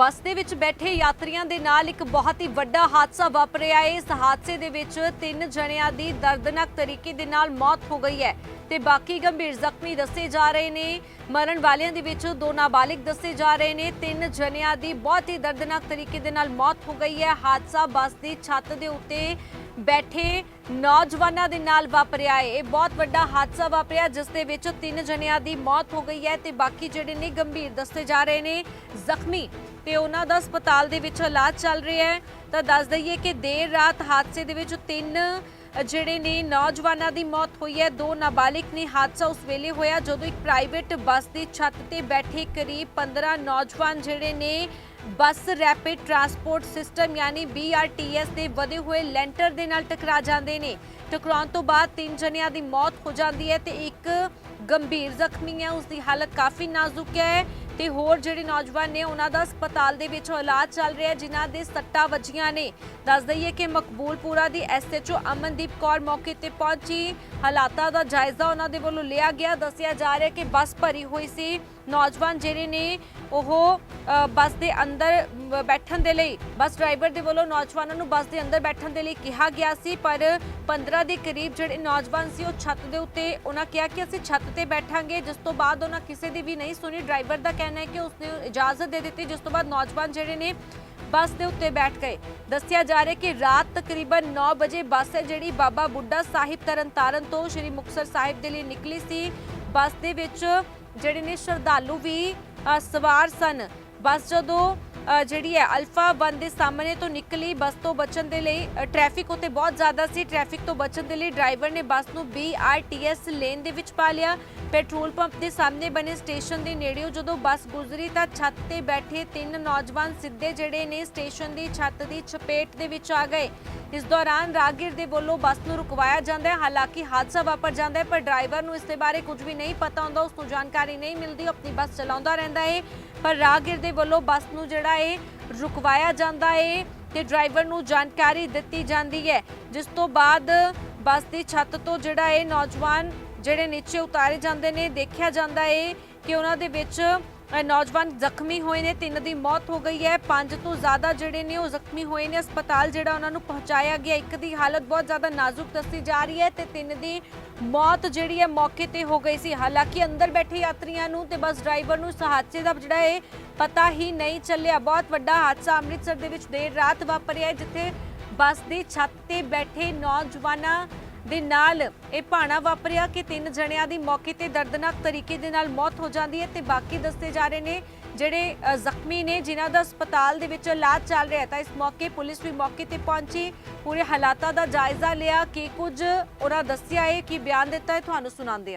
ਬੱਸ ਦੇ ਵਿੱਚ ਬੈਠੇ ਯਾਤਰੀਆਂ ਦੇ ਨਾਲ ਇੱਕ ਬਹੁਤ ਹੀ ਵੱਡਾ ਹਾਦਸਾ ਵਾਪਰਿਆ। ਹੈ ਇਸ ਹਾਦਸੇ ਦੇ ਵਿੱਚ ਤਿੰਨ ਜਣਿਆਂ ਦੀ ਦਰਦਨਾਕ ਤਰੀਕੇ ਦੇ ਨਾਲ ਮੌਤ ਹੋ ਗਈ ਹੈ ਤੇ ਬਾਕੀ ਗੰਭੀਰ ਜ਼ਖਮੀ ਦੱਸੇ ਜਾ ਰਹੇ ਨੇ। ਮਰਨ ਵਾਲਿਆਂ ਦੇ ਵਿੱਚ ਦੋ ਨਾਬਾਲਿਗ ਦੱਸੇ ਜਾ ਰਹੇ ਨੇ। ਤਿੰਨ ਜਣਿਆਂ ਦੀ ਬਹੁਤ ਹੀ ਦਰਦਨਾਕ ਤਰੀਕੇ ਦੇ ਨਾਲ ਮੌਤ ਹੋ ਗਈ ਹੈ। ਹਾਦਸਾ ਬੱਸ ਦੀ ਛੱਤ ਦੇ ਉੱਤੇ ਬੈਠੇ ਨੌਜਵਾਨਾਂ ਦੇ ਨਾਲ ਵਾਪਰਿਆ ਹੈ ਇਹ ਬਹੁਤ ਵੱਡਾ ਹਾਦਸਾ ਵਾਪਰਿਆ, ਜਿਸ ਦੇ ਵਿੱਚ ਤਿੰਨ ਜਣਿਆਂ ਦੀ ਮੌਤ ਹੋ ਗਈ ਹੈ ਤੇ ਬਾਕੀ ਜਿਹੜੇ ਨੇ ਗੰਭੀਰ ਦੱਸੇ ਜਾ ਰਹੇ ਨੇ। ਜ਼ਖਮੀ ਤੇ ਉਹਨਾਂ ਦਾ ਹਸਪਤਾਲ ਦੇ ਵਿੱਚ ਇਲਾਜ ਚੱਲ ਰਿਹਾ ਹੈ। ਤਾਂ ਦੱਸ ਦਈਏ ਕਿ ਦੇਰ ਰਾਤ ਹਾਦਸੇ ਦੇ ਵਿੱਚ ਤਿੰਨ ਜਿਹੜੇ ਨੇ ਨੌਜਵਾਨਾਂ ਦੀ ਮੌਤ ਹੋਈ ਹੈ। ਦੋ ਨਾਬਾਲਿਗ ਨੇ ਹਾਦਸਾ ਉਸ ਵੇਲੇ ਹੋਇਆ ਜਦੋਂ ਇੱਕ ਪ੍ਰਾਈਵੇਟ ਬੱਸ ਦੀ ਛੱਤ ਤੇ ਬੈਠੇ ਕਰੀਬ 15 ਨੌਜਵਾਨ ਜਿਹੜੇ ਨੇ ਬੱਸ ਰੈਪਿਡ ਟਰਾਂਸਪੋਰਟ ਸਿਸਟਮ ਯਾਨੀ BRTS ਦੇ ਵਧੇ ਹੋਏ ਲੈਂਟਰ ਦੇ ਨਾਲ ਟਕਰਾ ਜਾਂਦੇ ਨੇ। ਟਕਰਾਉਣ ਤੋਂ ਬਾਅਦ ਤਿੰਨ ਜਣਿਆਂ ਦੀ ਮੌਤ ਹੋ ਜਾਂਦੀ ਹੈ ਤੇ ਇੱਕ ਗੰਭੀਰ ਜ਼ਖਮੀ ਹੈ ਉਸ ਦੀ ਹਾਲਤ ਕਾਫੀ ਨਾਜ਼ੁਕ ਹੈ ਤੇ ਹੋਰ ਜਿਹੜੇ ਨੌਜਵਾਨ ਨੇ, ਉਹਨਾਂ ਦਾ ਹਸਪਤਾਲ ਦੇ ਵਿੱਚ ਇਲਾਜ ਚੱਲ ਰਿਹਾ ਜਿਨ੍ਹਾਂ ਦੇ ਸੱਟਾਂ ਵੱਜੀਆਂ ਨੇ। ਦੱਸ ਦਈਏ ਕਿ ਮਕਬੂਲਪੁਰਾ ਦੀ ਐਸਐਚਓ ਅਮਨਦੀਪ ਕੌਰ ਮੌਕੇ ਤੇ ਪਹੁੰਚੀ। ਹਾਲਾਤਾਂ ਦਾ ਜਾਇਜ਼ਾ ਉਹਨਾਂ ਦੇ ਵੱਲੋਂ ਲਿਆ ਗਿਆ। ਦੱਸਿਆ ਜਾ ਰਿਹਾ ਕਿ ਬੱਸ ਭਰੀ ਹੋਈ ਸੀ। ਨੌਜਵਾਨ ਜਿਹੜੇ ਨੇ, ਉਹ ਬੱਸ ਦੇ ਅੰਦਰ ਬੈਠਣ ਦੇ ਲਈ, ਬੱਸ ਡਰਾਈਵਰ ਦੇ ਵੱਲੋਂ ਨੌਜਵਾਨਾਂ ਨੂੰ ਬੱਸ ਦੇ ਅੰਦਰ ਬੈਠਣ ਦੇ ਲਈ ਕਿਹਾ ਗਿਆ ਸੀ, ਪਰ 15 ਦੇ ਕਰੀਬ ਜਿਹੜੇ ਨੌਜਵਾਨ ਸੀ, ਉਹ ਛੱਤ ਦੇ ਉੱਤੇ, ਉਹਨਾਂ ਕਿਹਾ ਕਿ ਅਸੀਂ ਛੱਤ ਤੇ ਬੈਠਾਂਗੇ ਜਿਸ ਤੋਂ ਬਾਅਦ ਉਹਨਾਂ ਕਿਸੇ ਦੀ ਵੀ ਨਹੀਂ ਸੁਣੀ। ਡਰਾਈਵਰ ਦਾ ਕਹਿਣਾ ਹੈ ਕਿ ਉਸਨੇ ਇਜਾਜ਼ਤ ਦੇ ਦਿੱਤੀ ਜਿਸ ਤੋਂ ਬਾਅਦ ਨੌਜਵਾਨ ਜਿਹੜੇ ਨੇ ਬੱਸ ਦੇ ਉੱਤੇ ਬੈਠ ਗਏ। ਦੱਸਿਆ ਜਾ ਰਿਹਾ ਕਿ ਰਾਤ ਤਕਰੀਬਨ 9 ਵਜੇ ਬੱਸ ਹੈ ਜਿਹੜੀ ਬਾਬਾ ਬੁੱਢਾ ਸਾਹਿਬ ਤਰਨਤਾਰਨ ਤੋਂ ਸ਼੍ਰੀ ਮੁਕਤਸਰ ਸਾਹਿਬ ਦੇ ਲਈ ਨਿਕਲੀ ਸੀ। ਬੱਸ ਦੇ ਵਿੱਚ ਜਿਹੜੇ ਨੇ ਸ਼ਰਧਾਲੂ ਵੀ ਅ, ਸਵਾਰ ਸਨ। ਬੱਸ ਜਦੋਂ ਜਿਹੜੀ ਹੈ, ਅਲਫਾ 1 ਦੇ ਸਾਹਮਣੇ ਤੋਂ ਨਿਕਲੀ ਬੱਸ ਤੋਂ ਬਚਣ ਦੇ ਲਈ ਟ੍ਰੈਫਿਕ ਉੱਤੇ ਬਹੁਤ ਜ਼ਿਆਦਾ ਸੀ। ਟ੍ਰੈਫਿਕ ਤੋਂ ਬਚਣ ਦੇ ਲਈ ਡਰਾਈਵਰ ਨੇ ਬੱਸ ਨੂੰ BRTS ਲੇਨ ਦੇ ਵਿੱਚ ਪਾ ਲਿਆ। ਪੈਟਰੋਲ ਪੰਪ ਦੇ ਸਾਹਮਣੇ ਬਣੇ ਸਟੇਸ਼ਨ ਦੇ ਨੇੜਿਓਂ ਜਦੋਂ ਬੱਸ ਗੁਜ਼ਰੀ ਤਾਂ ਛੱਤ ਤੇ ਬੈਠੇ ਤਿੰਨ ਨੌਜਵਾਨ ਸਿੱਧੇ ਜਿਹੜੇ ਨੇ ਸਟੇਸ਼ਨ ਦੀ ਛੱਤ ਦੀ ਚਪੇਟ ਦੇ ਵਿੱਚ ਆ ਗਏ। ਇਸ ਦੌਰਾਨ ਰਾਗੀਰ ਦੇ ਵੱਲੋਂ ਬੱਸ ਨੂੰ ਰੁਕਵਾਇਆ ਜਾਂਦਾ ਹੈ। ਹਾਲਾਂਕਿ ਹਾਦਸਾ ਵਾਪਰ ਜਾਂਦਾ ਹੈ, ਪਰ ਡਰਾਈਵਰ ਨੂੰ ਇਸ ਦੇ ਬਾਰੇ ਕੁਝ ਵੀ ਨਹੀਂ ਪਤਾ ਹੁੰਦਾ। ਉਸ ਨੂੰ ਜਾਣਕਾਰੀ ਨਹੀਂ ਮਿਲਦੀ ਉਹ ਆਪਣੀ ਬੱਸ ਚਲਾਉਂਦਾ ਰਹਿੰਦਾ ਹੈ। ਪਰ ਰਾਗੀਰ ਦੇ ਵੱਲੋਂ ਬੱਸ ਨੂੰ ਜਿਹੜਾ ਹੈ ਰੁਕਵਾਇਆ ਜਾਂਦਾ ਹੈ ਤੇ ਡਰਾਈਵਰ ਨੂੰ ਜਾਣਕਾਰੀ ਦਿੱਤੀ ਜਾਂਦੀ ਹੈ, ਜਿਸ ਤੋਂ ਬਾਅਦ ਬੱਸ ਦੀ ਛੱਤ ਤੋਂ ਜਿਹੜਾ ਹੈ ਨੌਜਵਾਨ ਜਿਹੜੇ ਨੀਚੇ ਉਤਾਰੇ ਜਾਂਦੇ ਨੇ, ਦੇਖਿਆ ਜਾਂਦਾ ਹੈ ਕਿ ਉਹਨਾਂ ਦੇ ਵਿੱਚ ਨੌਜਵਾਨ ਜ਼ਖਮੀ ਹੋਏ ਨੇ, ਤਿੰਨ ਦੀ ਮੌਤ ਹੋ ਗਈ ਹੈ। ਪੰਜ ਤੋਂ ਜ਼ਿਆਦਾ ਜਿਹੜੇ ਨੇ ਉਹ ਜ਼ਖਮੀ ਹੋਏ ਨੇ। ਹਸਪਤਾਲ ਜਿਹੜਾ ਉਹਨਾਂ ਨੂੰ ਪਹੁੰਚਾਇਆ ਗਿਆ, ਇੱਕ ਦੀ ਹਾਲਤ ਬਹੁਤ ਜ਼ਿਆਦਾ ਨਾਜ਼ੁਕ ਦੱਸੀ ਜਾ ਰਹੀ ਹੈ ਤੇ ਤਿੰਨ ਦੀ ਮੌਤ ਜਿਹੜੀ ਹੈ ਮੌਕੇ ਤੇ ਹੋ ਗਈ ਸੀ। ਹਾਲਾਂਕਿ ਅੰਦਰ ਬੈਠੇ ਯਾਤਰੀਆਂ ਨੂੰ ਤੇ ਬੱਸ ਡਰਾਈਵਰ ਨੂੰ ਇਸ ਹਾਦਸੇ ਦਾ ਜਿਹੜਾ ਹੈ ਪਤਾ ਹੀ ਨਹੀਂ ਚੱਲਿਆ। ਬਹੁਤ ਵੱਡਾ ਹਾਦਸਾ ਅੰਮ੍ਰਿਤਸਰ ਦੇ ਵਿੱਚ ਦੇਰ ਰਾਤ ਵਾਪਰਿਆ ਜਿੱਥੇ ਬੱਸ ਦੀ ਛੱਤ ਤੇ ਬੈਠੇ ਨੌਜਵਾਨਾਂ ਦੇ ਨਾਲ ਇਹ ਭਾਣਾ ਵਾਪਰਿਆ ਕਿ ਤਿੰਨ ਜਣਿਆਂ ਦੀ ਮੌਕੇ ਤੇ ਦਰਦਨਾਕ ਤਰੀਕੇ ਦੇ ਨਾਲ ਮੌਤ ਹੋ ਜਾਂਦੀ ਹੈ ਤੇ ਬਾਕੀ ਦੱਸੇ ਜਾ ਰਹੇ ਨੇ ਜਿਹੜੇ ਜ਼ਖਮੀ ਨੇ ਜਿਨ੍ਹਾਂ ਦਾ ਹਸਪਤਾਲ ਦੇ ਵਿੱਚ ਇਲਾਜ ਚੱਲ ਰਿਹਾ ਤਾਂ ਇਸ ਮੌਕੇ ਪੁਲਿਸ ਵੀ ਮੌਕੇ ਤੇ ਪਹੁੰਚੀ, ਪੂਰੇ ਹਾਲਾਤਾਂ ਦਾ ਜਾਇਜ਼ਾ ਲਿਆ ਕੀ ਕੁਝ ਉਹਨਾਂ ਦੱਸਿਆ ਹੈ ਕੀ ਬਿਆਨ ਦਿੱਤਾ ਹੈ, ਤੁਹਾਨੂੰ ਸੁਣਾਉਂਦੇ ਹਾਂ।